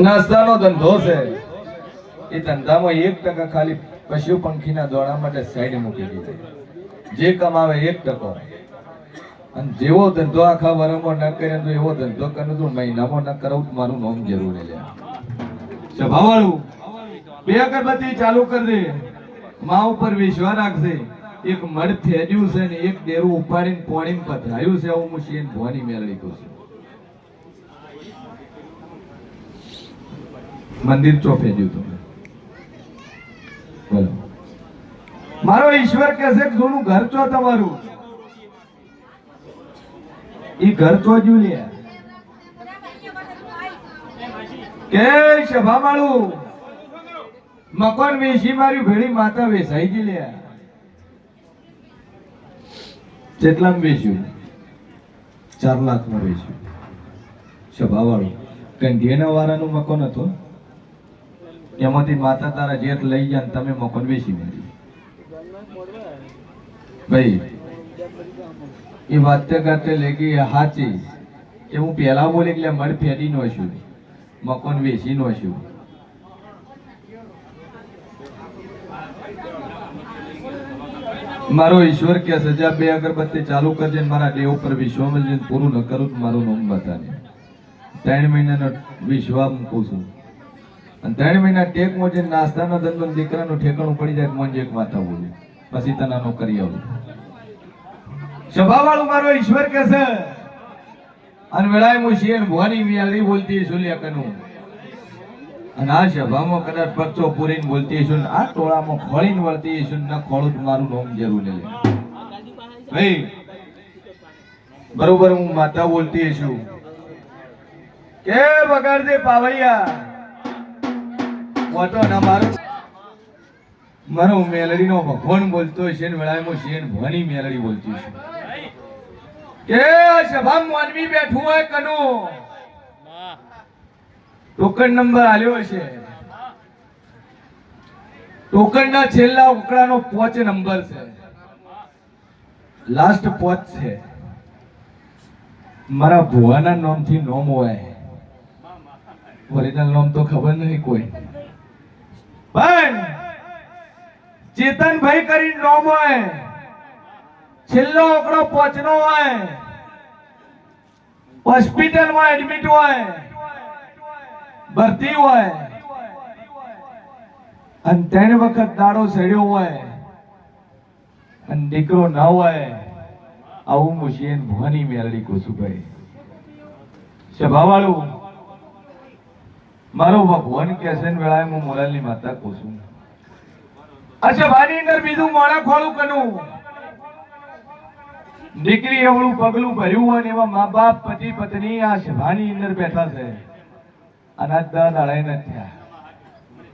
નાસ્તાનો ધંધો છે. એ ધંધામાં એક ટકા ખાલી પશુ પંખીના દોડા માટે સાઈડ મૂકી દીધી. જે કમાવે એક ટકો. અને જેવો ધંધો આખા વરમાં ન કરે તો એવો ધંધો કરે તો મહિનામાં ન કરાવું મારું નોમ જરૂરી લે. સ્વભાવાળું બે અગરબત્તી ચાલુ કરી દે. મા ઉપર વિશ્વાસ રાખશે એક મડ થેડ્યું છે ને એક ડેરું ઉપાડીને પોણીને પધરાયું છે. હું શેન ભવાની મેળવી કહું છું. મંદિર ચોપે જ્યું તમે મારો ઈશ્વર કહેશે છે જૂનું ઘર છો તમારું? ઈ ઘર છો જ્યું કે સભા માળું મકાન વેચી મારી ભેળી માતા વેચાઈ ગઈ લ્યા કેટલામાં વેચ્યું? ચાર લાખમાં વેચ્યું. સભા વાળું કંઢિયાના વાળાનું મકાન હતું. એમાંથી માતા તારા જેઠ લઈ ગયા ને તમે મોકલ વેચી મારી. ભાઈ, એ વાત કરતે લેગી હાચી. કે હું પહેલા બોલી એટલે મળ ફેરી નો છું. મકાન વેચી નો છું. મારો ઈશ્વર કે સજા બે અગરબત્તી ચાલુ કરજે મારા દેવ ઉપર જઈને પૂરું ન કરું મારું નામ બતાને ત્રણ મહિનાનો વિશ્વાસ મૂકું છું. અને ત્રણ મહિના ટેક મોજે નાસ્તાનો ધંધો દીકરાનું ઠેકાણું પડી જાય મોંજે એક માતા બોલી. પછી તનાનો કરી આવું. સભાવાળું મારો ઈશ્વર કે છે, અને વેળાએ હું શેર ભવાની મિયાલી બોલતી સુલ્યા કનું. અને આ સભામાં કદાચ પરચો પૂરીને બોલતી છું આ ટોળામાં ખોળીને વળતી છું ને ખોળું મારું નામ જરૂર લે. ભાઈ, બરોબર હું માતા બોલતી છું. કે બગાડજે પાવૈયા ના મારો. મારો મેલડીનો ભગવાન બોલતો છે ને શેન ભવાની મેલડી બોલતી છે. કે સભામાં માનવી બેઠું હોય કનું. ટોકન નંબર આલ્યો છે ટોકન ના છેલ્લા ઉકળાનો પોચ નંબર છે. લાસ્ટ પોચ છે. મારા ભુવાના નામથી નોમ હોય. ઓરિજિનલ નામ તો ખબર નહીં કોઈ પણ ચેતનભાઈ કરી નોમ હોય. છેલ્લો આંકડો પોચનો હોય. હોસ્પિટલમાં એડમિટ હોય. ભરતી હોય. અને ત્રણ વખત દાડો સડ્યો હોય. અને દીકરો ના હોય. આવું મુશીન ભવાની મેળડી કુસુભાઈ સભાવાળું, મારો ભગવાન કેસન વેળાએ હું મોરાલની માતા કુસુમ અચ્છા, વાડી અંદર બીજું મોડા ખોળું કનું? દીકરી એવડું પગલું ભર્યું હોય એવા મા બાપ પતિ, પત્ની આ સભાની અંદર બેઠા છે. અને દર અડાઈ ન થયા.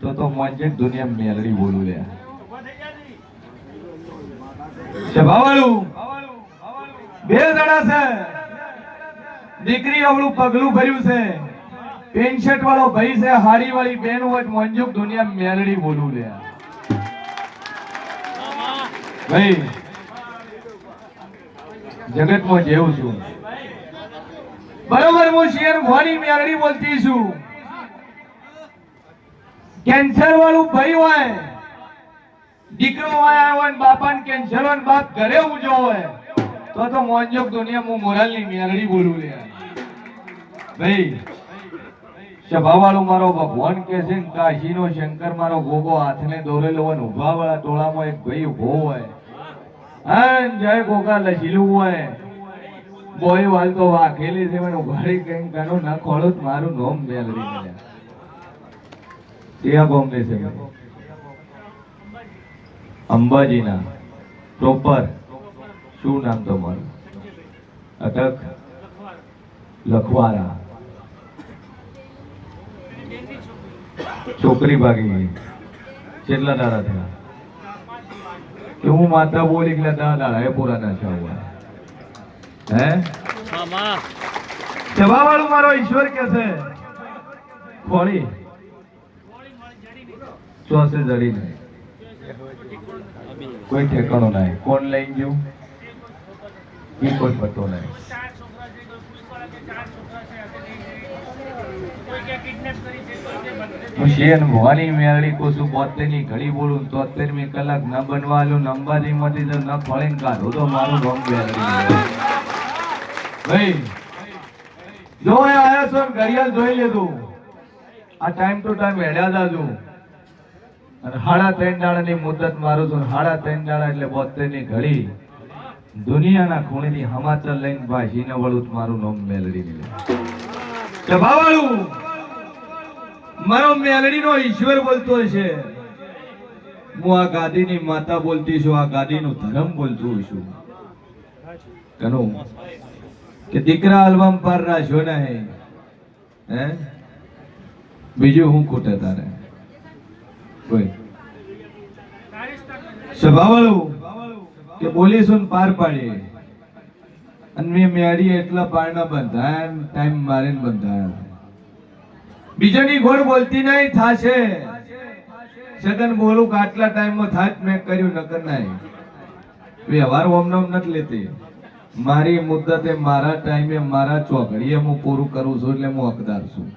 તો તો મોજે દુનિયા મેલડી બોલું લે. સભાવાળું બે જણા છે. દીકરી અવળું પગલું ભર્યું છે. પેન્ટ વાળો ભાઈ છે હાડી વાળી બેન હોય મોંજુક દુનિયા મેલડી બોલું લે. ભાઈ, જગતમાં જેવું છું. બરોબર, હું શેર ભવાની મેલડી બોલતી છું. કેન્સર વાળું ભાઈ હોય, દીકરો હોય ને બાપાને કેન્સર હોય બાપ ઘરે ઉજો હોય, તો તો મોંજોક દુનિયા હું મોરાલની મેલડી બોલું લે ભાઈ સભા મારો ભગવાન કે છે કાશીનો શંકર મારો ગોગો હાથને દોરેલો હોય ને ઊભા વાળા ટોળામાં એક ભાઈ ઊભો હોય. જય ગોગા લસીલું હોય. બોય વાલ તો વાઘેલી છે મને ઉઘાડી કઈ કાનો ના ખોળો મારું નોમ મેલડી મળે ત્યાં બોમ્બે છે. અંબાજીના. પ્રોપર શું નામ તમારું? અટક. લખવારા. છોકરી ભાગી ગઈ. કેટલા દાડા થયા. કે હું માતા બોલી એટલે દા દાડા, એ પૂરા ના થયા હે? જવા વાળું મારો ઈશ્વર કે છે? ખોળી. ચોસે જડી નહીં. કોઈ ઠેકાણો નહીં. કોણ લઈ ગયું? એ કોઈ પતો નહીં. હું શેન ભવાની મેરડી કોસુ બોતેરની ઘડી બોલું તોતેર મી કલાક ન બનવાલું નંબારી માંથી તો ન ફળીને કાઢો તો મારું રોમ મેરડી ભાઈ જો એ આયા છો ઘડિયાળ જોઈ લીધું આ ટાઈમ ટુ ટાઈમ હેડ્યા જાજુ અને હાડા ત્રણ દાડાની મુદત મારું છું હાડા ત્રણ દાડા એટલે બોતેરની ઘડી દુનિયાના ખૂણેથી સમાચાર લઈને ભાષીને વળું મારું નામ મેલડી મિલે કે ભાવાળું મારો મેલડીનો ઈશ્વર બોલતો છે. હું આ ગાદીની માતા બોલતી છું, આ ગાદીનું ધર્મ બોલતો છું. કનો, કે દીકરા હલવામ પાર રાખ્યો નહીં. હે? બીજું હું ખૂટે તારે. કોઈ. સ્વભાવળું કે બોલીશું ને પાર પાડીએ. અને મેં મેળી એટલા પારણા બંધાયા ટાઈમ મારીને બંધાયા. બીજાની ગોળ બોલતી નહીં થાશે. છગન બોલું કે આટલા ટાઈમમાં થાત મેં કર્યું, નકર નહીં. વ્યવહાર ઓમનામ નથી લેતી. મારી મુદ્દતે મારા ટાઈમે મારા ચોઘડીએ હું પૂરું કરું છું એટલે હું હકદાર છું.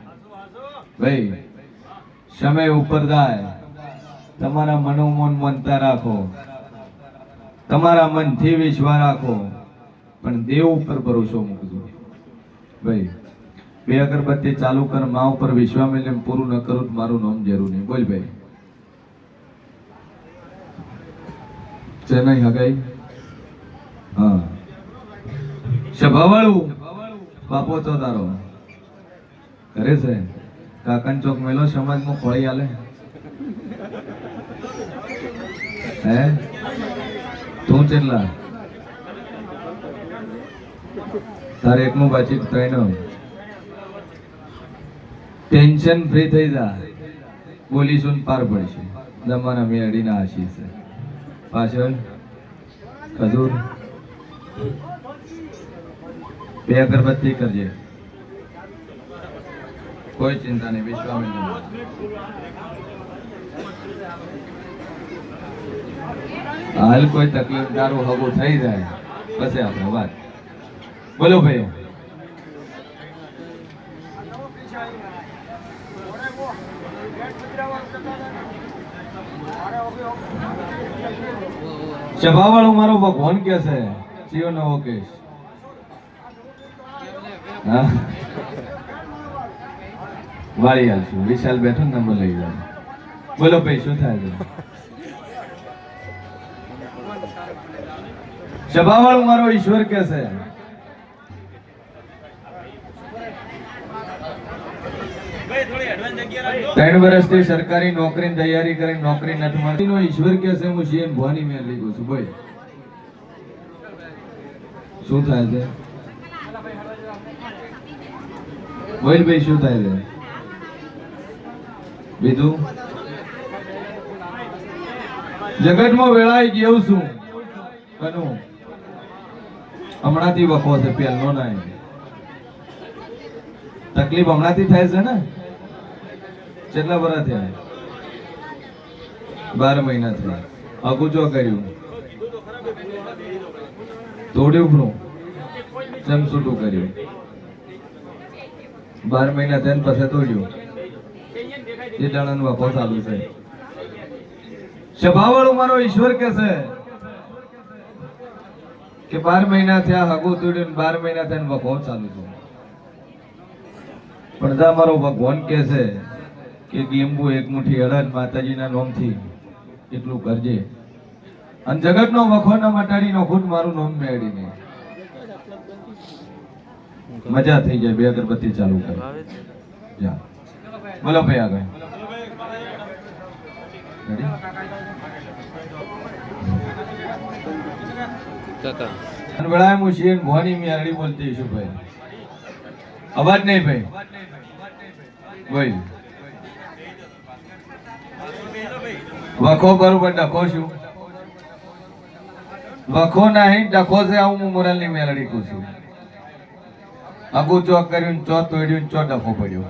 ભાઈ, સમય ઉપર જાય. તમારા મનોમન મનતા રાખો. તમારા મનથી વિશ્વાસ રાખો. પણ દેવ ઉપર ભરોસો મૂકજો. ભાઈ બે અગરબત્તી ચાલુ કર મા ઉપર વિશ્વામિલ મેળવીને પૂરું ન કરું મારું નામ જરૂર નહીં. બોલ ભાઈ. ચેન્નઈ હગાઈ? હા. સભાવાળું બાપો તો તારો. કરે છે. કાકન ચોક મેલો, સમાજમાં ખોળી આલે. હે? તું ચેટલા? તારે એકનું બાચી ત્રણ ટેન્શન ફ્રી થઈ જા. બોલીશું પાર પડશે. જમાના મેળીના આશીષ પાછળ ખજૂર બે અગરબત્તી કરજે. કોઈ ચિંતા નહીં, વિશ્વામિત્ર. હાલ કોઈ તકલીફ તારું થઈ જાય. પછી આપણે વાત. બોલો ભાઈ સભાવાળો મારો ભગવાન કે છે, જીઓ નવો કેસ. વાળી આવશું વિશાલ બેઠો નંબર લઈ જાય બોલો ભાઈ, શું થાય છે? સભાવાળો મારો ઈશ્વર કે છે ત્રણ વર્ષથી સરકારી નોકરીની તૈયારી કરીને નોકરી નથી મળતી. ઈશ્વર કે છે, હું સીએમ ભવાની મેં લીધું છું. ભાઈ શું થાય છે? બોલ ભાઈ, શું થાય છે? બીજું? જગતમાં વેળાઈ ગયું છું. કનું, હમણાંથી વખો છે, પહેલો ના તકલીફ હમણાંથી થાય છે ને? કેટલા વર્ષ થયા? બાર મહિના થયા. અગુચો કર્યું? તોડ્યું ખરું ચમસૂટું કર્યું? બાર મહિના થયા પાસે તોડ્યું એ દાડાનો વખો ચાલુ છે. સ્વભાવવાળું મારો ઈશ્વર કે છે કે બાર મહિના થયા હગો તોડ્યું બાર મહિના થયા વખો ચાલુ છે. પણ મારો ભગવાન કે છે કે લીંબુ એક મુઠ્ઠી અડદ માતાજીના નોમથી એટલું કરજે. અને જગતનો વખો ના મટાડીનો ખુદ મારું નોમ મેળવીને. મજા થઈ જાય, બે અગરબત્તી ચાલુ કરે. જા. બોલો ભાઈ આગળ? કાકા અને વેળાએ હું શેર મોહની મેરડી બોલતી છું ભાઈ. અવાજ નહીં ભાઈ. બોલ. વખો બરોબર ડખો છું. વખો નહીં, ડખો છે, આવું હું મોરલની મેલડી કહું છું. અગુ ચોક કર્યું ચો તોડ્યું ચો ડખો પડ્યો.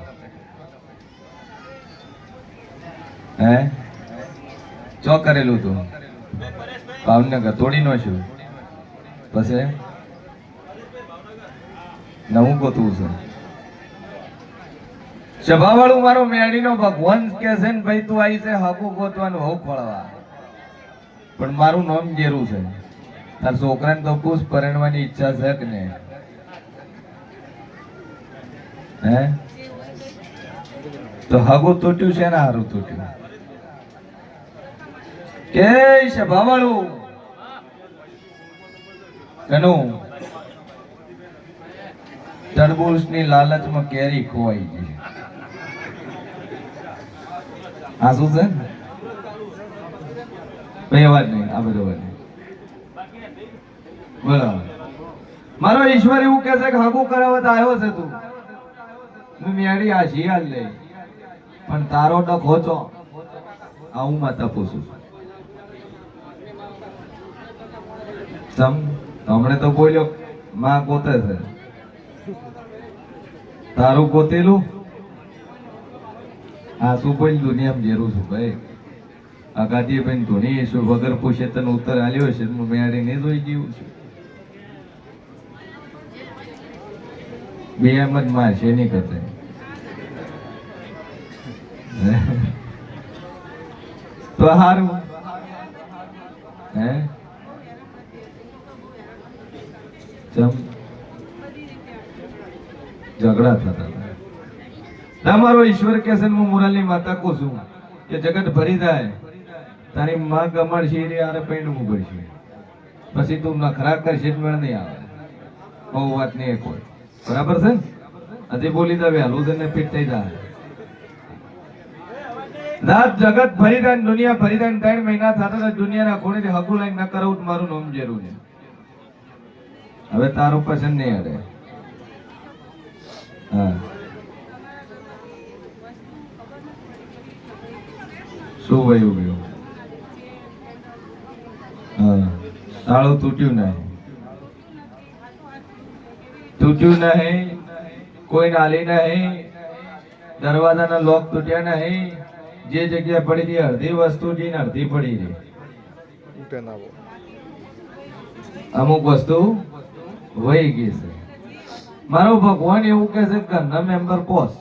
હે? ચો કરેલું તું. ભાવનગર તોડી નો છું. પછી? નવું ગોતવું છે. સભાવાળું મારો મેડીનો ભગવાન કે છે ને ભાઈ તું આવી છે, હકુ ગોતવાનું હોક ફળવા. પણ મારું નામ ગેરું છે. તાર છોકરાને તો પૂછ, પરણવાની ઈચ્છા છે કે ને હે? તો હગું તૂટ્યું છે ને હારું તૂટ્યું? કે સભાવાળું! કનું તરબૂચની લાલચમાં કેરી ખોવાઈ ગઈ. આ શું છે? ભાઈ અવાજ નહીં, આ બધો અવાજ બરાબર. મારો ઈશ્વર એવું કહે છે કે હગું કરાવત આવ્યો છે તું. હું મેળી આ શિયાળ લે પણ તારો ડક હોચો. આ હું માતા પૂછું સમ તમને તો બોલ્યો, માં ગોતે છે. તારું ગોતેલું? આ બોલ દુનિયામાં જેરું છું ભાઈ. અગાધી બેન ધોની છું વગર પૂછે તને ઉત્તર આલ્યો છે? મેળી નહીં જોઈ ગયું છું. બે એમ જ મારશે નહીં કરતા. તો હારું. હે? ચમ. ઝઘડા થતા હતા. ના, મારો ઈશ્વર કે છે હું મુરાલની માતા કો છું કે જગત ભરી જાય, તારી માં ગમણ છે રે આરે પૈણું ઉભરશે પછી તું નખરા કરશે મેળ નહીં આવે. બહુ વાત નહીં કોઈ બરાબર છે આજે બોલી દે વહેલું છે પીટ થઈ જાય. રાત જગત ભરી જાય દુનિયા ભરી દાન ત્રણ મહિના થતા દુનિયાના ખૂણેથી હગું લાઈન ન કરાવું, મારું નામ જેરું છે. હવે તારું પસંદ નહીં અરે હા. શું વયું ગયું હા. તાળું તૂટ્યું નહીં. તૂટ્યું નહીં. કોઈ નાલી નહીં. દરવાજાના લોક તૂટ્યા નહીં. જે જગ્યાએ પડી હતી અડધી વસ્તુ જી ને અડધી પડી રહી. અમુક વસ્તુ વહી ગઈ છે. મારો ભગવાન એવું કહે છે ઘરના મેમ્બર પોસ.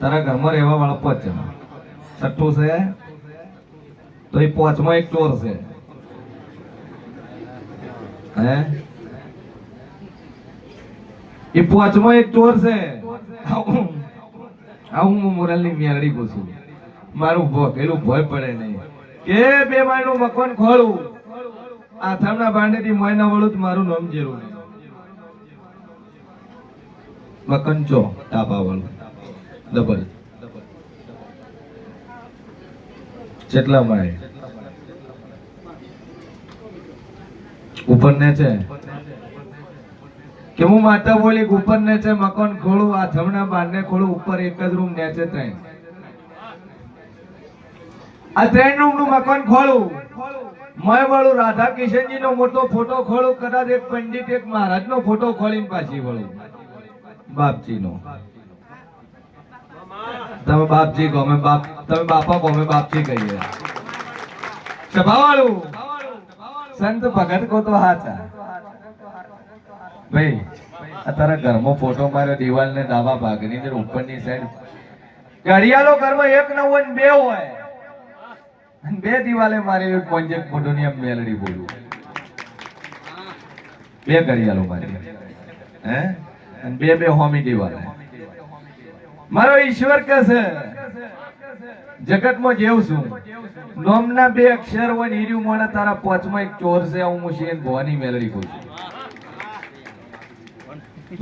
તારા ઘરમાં રહેવા વાળા પોચ જણા. છઠ્ઠું છે તો એ પોચમાં એક ચોર છે હે એ પાંચમો એક ચોર છે આવું હું મોરલની મેળડી પૂછું મારું ભોકેલું ભય પડે નહીં કે બે માળનું મકાન ખોળું આથામના ભાંડેથી મોયના વળું મારું નામ જેરું મકાન ચો ટાપા વાળું ડબલ કેટલા માળે? ઉપર ને છે? કે હું માતા બોલી ઉપર ને છે મકાન ખોળું આ જમણા બારને ખોળું ઉપર એક જ રૂમ, ને છે ત્રણ. આ ત્રણ રૂમનું મકાન ખોળું મય વાળું રાધા કિશનજી નો મોટો ફોટો ખોળું કદાચ એક પંડિત, એક મહારાજ નો ફોટો ખોલીને પાછી વળું. બાપજી નો તમે બાપજી ગમે બાપ તમે બાપા ગમે બાપજી કહીએ. સભાવાળું, સંત ભગત કો તો હાચા. ભાઈ આ તારા ઘરમાં ફોટો માર્યો દિવાલ ને ડાબા ભાગની અંદર ઉપરની સાઈડ ઘડિયાળો ઘરમાં એક ન હોય ને બે હોય. બે દિવાલે મારી પોંજે ફોટો ની મેલડી બોલું. બે ઘડિયાળો મારી હે? બે બે હોમી દિવાલે. મારો ઈશ્વર કે છે, જગતમાં જેવ છું. નોમના બે અક્ષર હોય હીર્યું મોણા તારા પોચમાં એક ચોર છે હું મુશીન ભવાની મેલડી કહું છું.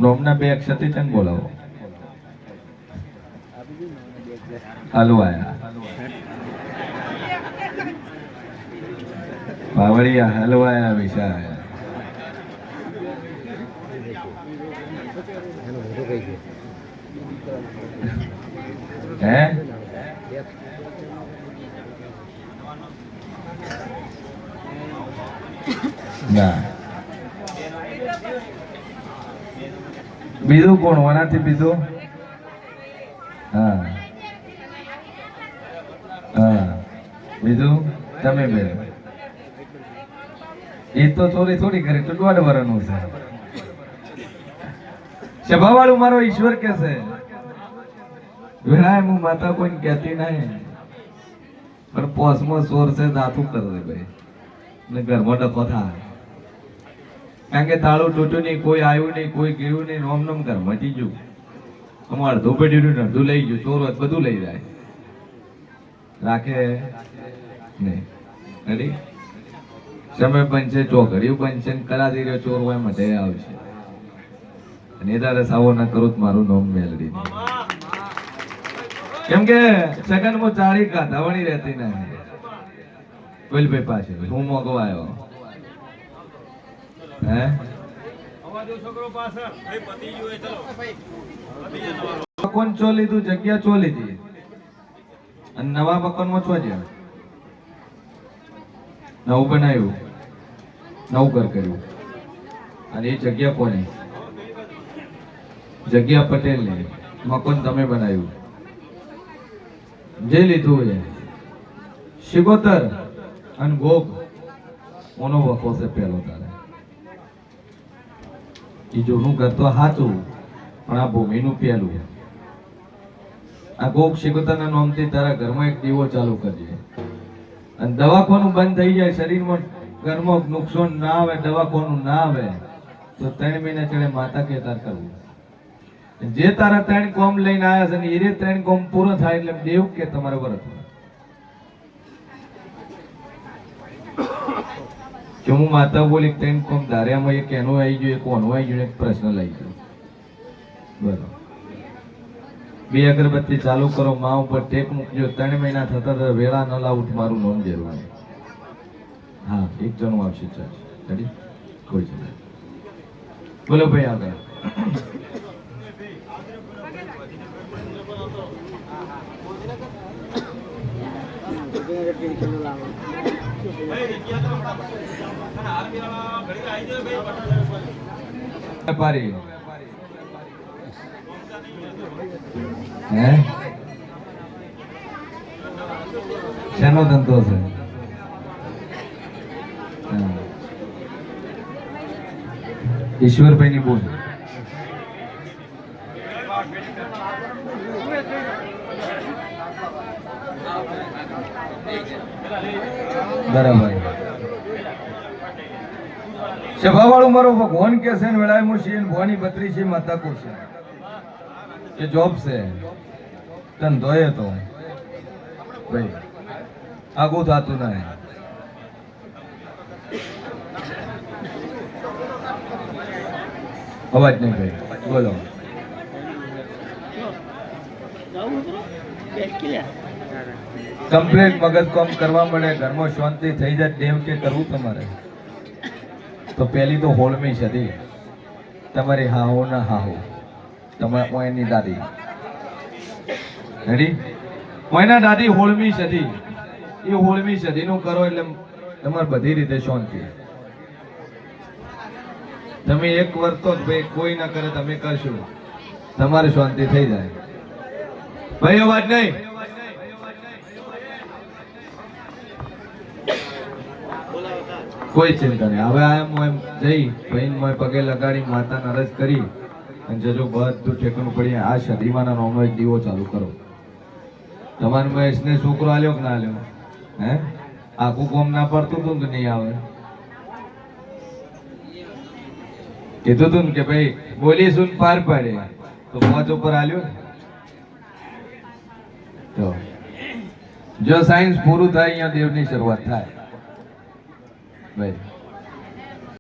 નોમના બે અક્ષરથી ચંગ બોલાવો. હાલો આયા. પાવડિયા હલવાયા વિશા હે? બીજું કોણ? વનાથી બીજું? હા. હા. બીજું? તમે બે. એ તો ચોરી થોડી કરી તો દોઢ વર્ષનું છે. સભાવાળું મારો ઈશ્વર કે છે? વેળાએ હું માતા કોઈને કહેતી નહીં. પણ પોસમાં સોર છે, દાતું કરે ભાઈ. ને ઘરમાં ડખો થાય. કારણ કે તાળું તૂટ્યું નહીં, કોઈ આવ્યું નહીં, કોઈ ગયું નહીં નોમ નોમ ઘરમાં જી ગયું. અમારે અડધું પડ્યું અડધું લઈ ગયું, ચોર બધું લઈ જાય. રાખે? નહીં. રેડી સમય બનશે, ચોઘડિયું બનશે કરાતી રહ્યો, ચોર હોય મધે આવશે. અને એ તારે સાવો ના કરું મારું નોમ મેલડી કેમ કે સગનમાં ચાળી ગાધાવણી રહેતી નહીં. વેલભાઈ પાસે હું મોગો આવ્યો હે? મકોન ચો લીધું, જગ્યા ચો લીધી. અને નવા મકાનમાં જ્યાં? નવું બનાવ્યું. નવું ઘર અને એ જગ્યા કોની? જગ્યા પટેલ ને મકાન તમે બનાવ્યું. જે લીધું છે શિગોતર અને ગોગ ઓનો વખો છે પહેલો તારે. એ જૂનું ઘર તો સાચું પણ આ ભૂમિનું પહેલું આ ગોગ શિગોતરના નામથી તારા ઘરમાં એક દીવો ચાલુ કરજે. અને દવાખાનું બંધ થઈ જાય, શરીરમાં ઘરમાં નુકસાન ના આવે, દવાખાનું ના આવે, તો ત્રણ મહિના ચડે માતા કે તાર કરવું. જે તારા ત્રણ કોમ લઈને આવ્યા છે ને એ ત્રણ કોમ પૂરો થાય એટલે દેવ કે તમારે વરત. કે હું માતા બોલી ત્રણ કોમ ધાર્યામાં એક એનો આવી ગયો, એક ઓનો આવી ગયો, એક પ્રશ્ન લઈ ગયો. બરોબર બે અગરબત્તી ચાલુ કરો, મા ઉપર ટેક મૂકજો. ત્રણ મહિના થતા તો વેળા ન લાવું, મારું નોંધ દેવાનું હા, એક જણું આવશે, ચાલ. રેડી કોઈ છે બોલો ભાઈ આગળ. વેપારી. હે? શેનો ધંધો છે. ઈશ્વરભાઈ ની બોલ. બરાબર. સભાવાળું મારો ભગવાન કે છે ને વેળાએ હું છીએ ને ભવાની બત્રી છે, માતા કો છે એ જોબ છે. ધંધો એ તો. ભાઈ, આગું થતું નહીં. અવાજ નહીં ભાઈ, બોલો. કમ્પ્લેટ મગજ કોમ કરવા મળે, ઘરમાં શાંતિ થઈ જાય દેવ કે કરવું તમારે. તો પહેલી તો હોળમી સદી તમારી હાહો ના હાહો. તમારા ઓયની દાદી. રેડી ઓયના દાદી હોળમી સદી એ હોળમી સદીનું કરો એટલે તમારે બધી રીતે શાંતિ. તમે એક વર્તો જ ભાઈ કોઈ ના કરે, તમે કરશો. તમારે શાંતિ થઈ જાય. ભાઈ, અવાજ નહીં. કોઈ ચિંતા નહીં. હવે આ હું એમ જઈ ભાઈ મોય પગે લગાડી માતા અરજ કરી, અને જજો બધું ઠેકણું પડી આ શરીમાના નોમનો એક દીવો ચાલુ કરો. તમારે મહેશને છોકરો આલ્યો કે ના આલ્યો? હે? આખું કોમ ના પડતું હતું કે નહીં આવે? કીધું તું કે ભાઈ બોલી સુન પાર પાડે તો પહોંચ ઉપર આલ્યો ને? જો સાયન્સ પૂરું થાય અહીંયા દેવની શરૂઆત થાય. ભાઈ